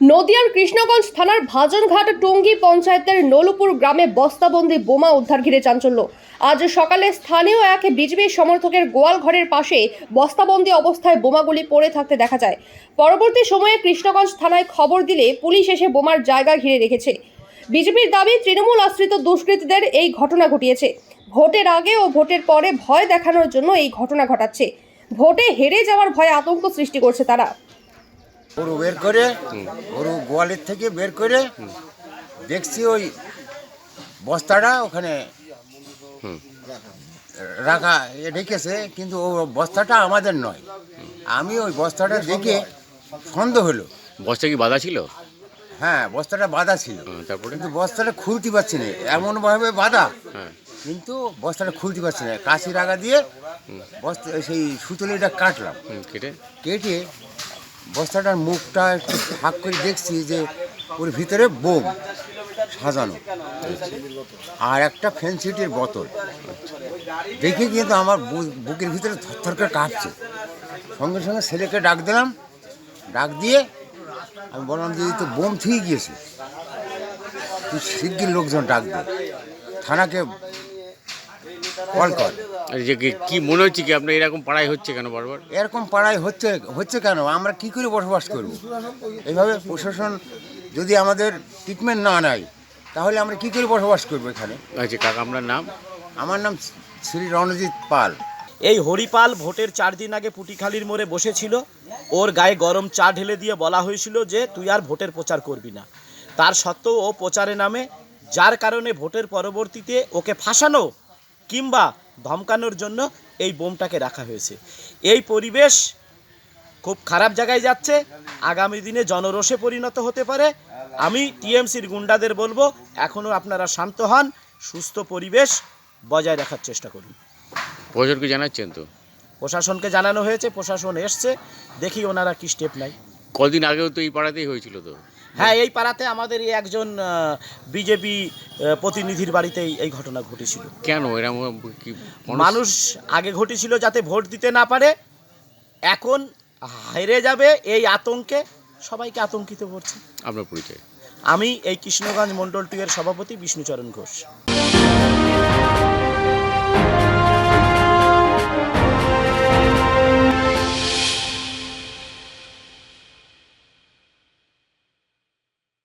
নদিয়ার কৃষ্ণগঞ্জ থানার ভাজনঘাট টঙ্গী পঞ্চায়েতের নলুপুর গ্রামে বস্তাবন্দি বোমা উদ্ধার ঘিরে চাঞ্চল্য। আজ সকালে স্থানীয় এক বিজেপি সমর্থকের গোয়াল ঘরের পাশে বস্তাবন্দি অবস্থায় বোমাগুলি পড়ে থাকতে দেখা যায়। পরবর্তী সময়ে কৃষ্ণগঞ্জ থানায় খবর দিলে পুলিশ এসে বোমার জায়গা ঘিরে রেখেছে। বিজেপির দাবি, তৃণমূল আশ্রিত দুষ্কৃতীদের এই ঘটনা ঘটিয়েছে। ভোটের আগে ও ভোটের পরে ভয় দেখানোর জন্য এই ঘটনা ঘটাচ্ছে। ভোটে হেরে যাওয়ার ভয়ে আতঙ্ক সৃষ্টি করছে তারা। গরু বের করে গরু গোয়ালের থেকে বের করে দেখছি ওই বস্তাটা ওখানে রাখা এ রেখেছে কিন্তু ও বস্তাটা আমাদের নয়। আমি ওই বস্তাটা দেখে সন্দেহ হলো। বস্তা কি বাধা ছিল? হ্যাঁ বস্তাটা বাঁধা ছিল। তারপরে? কিন্তু বস্তাটা খুলতে পারছি না। এমনভাবে বাঁধা হ্যাঁ। কিন্তু বস্তাটা খুলতে পারছি না। কাশি রাগা দিয়ে বস্তা সেই সুতলিটা কাটলাম। কেটে? কেটে বস্তাটার মুখটা একটু ফাঁক করে দেখছি যে ওর ভিতরে বোম সাজানো। আর একটা ফেন্সিটির বোতল। দেখে কিন্তু আমার বুকের ভিতরে থরথর করে সঙ্গে সঙ্গে ছেলেকে ডাক দিলাম। ডাক দিয়ে আমি বললাম যে তো বোম থেকে গিয়েছে। তুই শিগগির লোকজন ডাক দে। থানাকে কল কর। যে কি- মনে হচ্ছে কি আপনার এরকম পাড়াই হচ্ছে কেন বারবার? এরকম পাড়ায় হচ্ছে হচ্ছে কেন? আমরা কি করে বসবাস করব? এইভাবে প্রশাসন যদি আমাদের ট্রিটমেন্ট না নেয় তাহলে আমরা কি করে বসবাস করব এখানে? আচ্ছা কাকা আপনার নাম? আমার নাম শ্রী রণজিৎ পাল। এই হরিপাল ভোটের চার দিন আগে পুটিখালির মোড়ে বসেছিল। ওর গায়ে গরম চা ঢেলে দিয়ে বলা হয়েছিল যে তুই আর ভোটের প্রচার করবি না। তার সত্ত্বেও ও প্রচারে নামে। যার কারণে ভোটের পরবর্তীতে ওকে ফাঁসানো কিংবা ধমকানোর জন্য এই বোমটাকে রাখা হয়েছে। এই পরিবেশ খুব খারাপ জায়গায় যাচ্ছে। আগামী দিনে জনরোষে পরিণত হতে পারে। আমি টিএমসির গুন্ডাদের বলব এখনও আপনারা শান্ত হন সুস্থ পরিবেশ বজায় রাখার চেষ্টা করুন। প্রচারকে জানাচ্ছেন তো? প্রশাসনকে জানানো হয়েছে প্রশাসন এসছে দেখি ওনারা কি স্টেপ নেয়। কদিন আগেও তো এই পাড়াতেই হয়েছিল তো? হ্যাঁ এই পাড়াতে আমাদের একজন বিজেপি প্রতিনিধির বাড়িতে এই- ঘটনা ঘটেছিল। কেন? এরকম মানুষ? আগে ঘটেছিল যাতে ভোট দিতে না পারে এখন হেরে যাবে এই আতঙ্কে সবাইকে আতঙ্কিত করছে। আপনার পরিচয়। আমি এই কৃষ্ণগঞ্জ মণ্ডল টুয়ের সভাপতি বিষ্ণুচরণ ঘোষ।